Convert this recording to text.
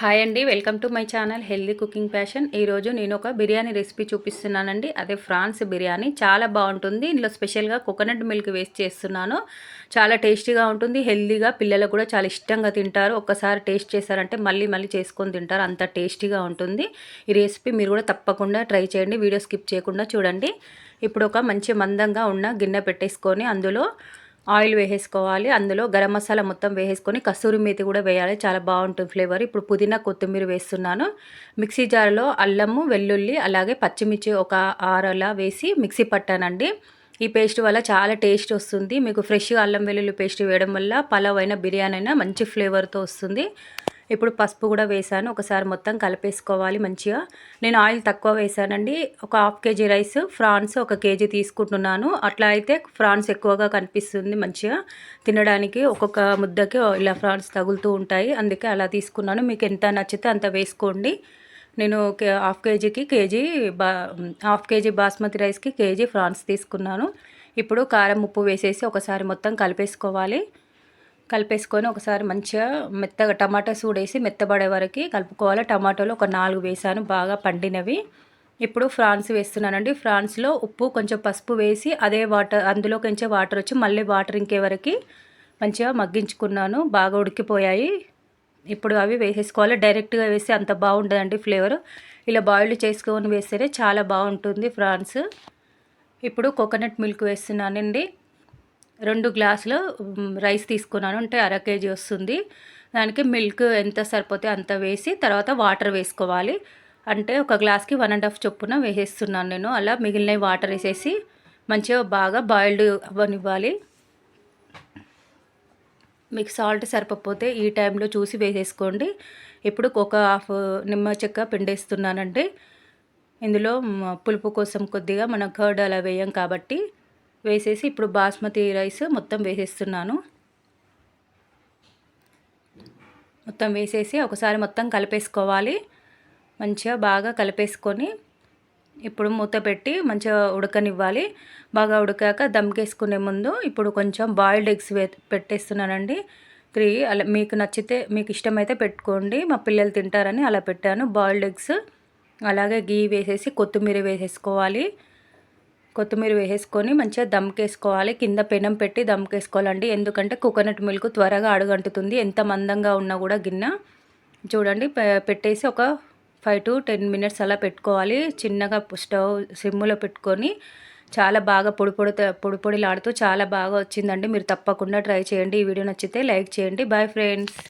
Hi అండి welcome to my channel healthy cooking passion. ఈరోజు నేను ఒక బిర్యానీ రెసిపీ చూపిస్తున్నానండి. అదే ఫ్రాన్స్ బిర్యానీ. చాలా బాగుంటుంది. ఇందులో స్పెషల్గా కోకోనట్ మిల్క్ వేస్ట్ చేస్తున్నాను. చాలా టేస్టీగా ఉంటుంది. హెల్దీగా పిల్లలకు కూడా చాలా ఇష్టంగా తింటారు. ఒక్కసారి టేస్ట్ చేశారంటే మళ్ళీ మళ్ళీ చేసుకొని తింటారు. అంత టేస్టీగా ఉంటుంది. ఈ రెసిపీ మీరు కూడా తప్పకుండా ట్రై చేయండి. వీడియో స్కిప్ చేయకుండా చూడండి. ఇప్పుడు ఒక మంచి మందంగా ఉన్న గిన్నె పెట్టేసుకొని అందులో ఆయిల్ వేసేసుకోవాలి. అందులో గరం మసాలా మొత్తం వేసేసుకొని కస్తూరి మేతి కూడా వేయాలి. చాలా బాగుంటుంది ఫ్లేవర్. ఇప్పుడు పుదీనా కొత్తిమీర వేస్తున్నాను. మిక్సీ జార్లో అల్లము వెల్లుల్లి అలాగే పచ్చిమిర్చి ఒక ఆరలా వేసి మిక్సీ పట్టానండి. ఈ పేస్ట్ వల్ల చాలా టేస్ట్ వస్తుంది. మీకు ఫ్రెష్గా అల్లం వెల్లుల్లి పేస్ట్ వేయడం వల్ల పలావ్ అయినా బిర్యానీ అయినా మంచి ఫ్లేవర్తో వస్తుంది. ఇప్పుడు పసుపు కూడా వేసాను ఒకసారి మొత్తం కలిపేసుకోవాలి మంచిగా. నేను ఆయిల్ తక్కువ వేసానండి ఒక హాఫ్ కేజీ రైస్ ఫ్రాన్స్ ఒక కేజీ తీసుకుంటున్నాను. అట్లా అయితే ఫ్రాన్స్ ఎక్కువగా కనిపిస్తుంది మంచిగా. తినడానికి ఒక్కొక్క ముద్దకి ఇలా ఫ్రాన్స్ తగులుతూ ఉంటాయి. అందుకే అలా తీసుకున్నాను. మీకు ఎంత నచ్చితే అంత వేసుకోండి. నేను హాఫ్ కేజీకి కేజీ బా హాఫ్ కేజీ బాస్మతి రైస్కి కేజీ ఫ్రాన్స్ తీసుకున్నాను. ఇప్పుడు కారం ఉప్పు వేసేసి ఒకసారి మొత్తం కలిపేసుకోవాలి. కలిపేసుకొని ఒకసారి మంచిగా మెత్తగా టమాటా సూడేసి మెత్తబడే వరకు కలుపుకోవాలి. టమాటోలు ఒక నాలుగు వేసాను బాగా పండినవి. ఇప్పుడు ఫ్రాన్స్ వేస్తున్నానండి. ఫ్రాన్స్లో ఉప్పు కొంచెం పసుపు వేసి అదే వాటర్ అందులో కొంచెం వాటర్ వచ్చి మళ్ళీ వాటర్ ఇంకే వరకు మంచిగా మగ్గించుకున్నాను. బాగా ఉడికిపోయాయి. ఇప్పుడు అవి వేసేసుకోవాలి. డైరెక్ట్గా వేస్తే అంత బాగుంటుందండి ఫ్లేవర్. ఇలా బాయిల్డ్ చేసుకొని వేస్తేనే చాలా బాగుంటుంది ఫ్రాన్స్. ఇప్పుడు కోకోనట్ మిల్క్ వేస్తున్నానండి. రెండు గ్లాసులు రైస్ తీసుకున్నాను. అంటే అర కేజీ వస్తుంది. దానికి మిల్క్ ఎంత సరిపోతే అంత వేసి తర్వాత వాటర్ వేసుకోవాలి. అంటే ఒక గ్లాస్కి వన్ అండ్ హాఫ్ చొప్పున వేసేస్తున్నాను నేను. అలా మిగిలిన వాటర్ వేసేసి మంచిగా బాగా బాయిల్డ్ అవ్వనివ్వాలి. మీకు సాల్ట్ సరిపోతే ఈ టైంలో చూసి వేసేసుకోండి. ఇప్పుడు ఒక హాఫ్ నిమ్మ చెక్క పిండేస్తున్నానండి. ఇందులో పులుపు కోసం కొద్దిగా మనం కర్డ్ అలా వేయం కాబట్టి వేసేసి ఇప్పుడు బాస్మతి రైస్ మొత్తం వేసేస్తున్నాను. మొత్తం వేసేసి ఒకసారి మొత్తం కలిపేసుకోవాలి. మంచిగా బాగా కలిపేసుకొని ఇప్పుడు మూత పెట్టి మంచిగా ఉడకనివ్వాలి. బాగా ఉడకాక దమ్కేసుకునే ముందు ఇప్పుడు కొంచెం బాయిల్డ్ ఎగ్స్ పెట్టేస్తున్నానండి. త్రీ అలా మీకు నచ్చితే మీకు ఇష్టమైతే పెట్టుకోండి. మా పిల్లలు తింటారని అలా పెట్టాను. బాయిల్డ్ ఎగ్స్ అలాగే గీ వేసేసి కొత్తిమీర వేసేసుకోవాలి. కొత్తిమీర వేసేసుకొని మంచిగా దమ్కేసుకోవాలి. కింద పెనం పెట్టి దమ్కేసుకోవాలండి. ఎందుకంటే కోకోనట్ మిల్క్ త్వరగా అడుగంటుతుంది. ఎంత మందంగా ఉన్నా కూడా గిన్నె చూడండి పెట్టేసి ఒక ఫైవ్ టు టెన్ మినిట్స్ అలా పెట్టుకోవాలి. చిన్నగా స్టవ్ సిమ్లో పెట్టుకొని చాలా బాగా పొడి పొడి పొడి పొడిలాడుతూ చాలా బాగా వచ్చిందండి. మీరు తప్పకుండా ట్రై చేయండి. ఈ వీడియో నచ్చితే లైక్ చేయండి. Bye friends.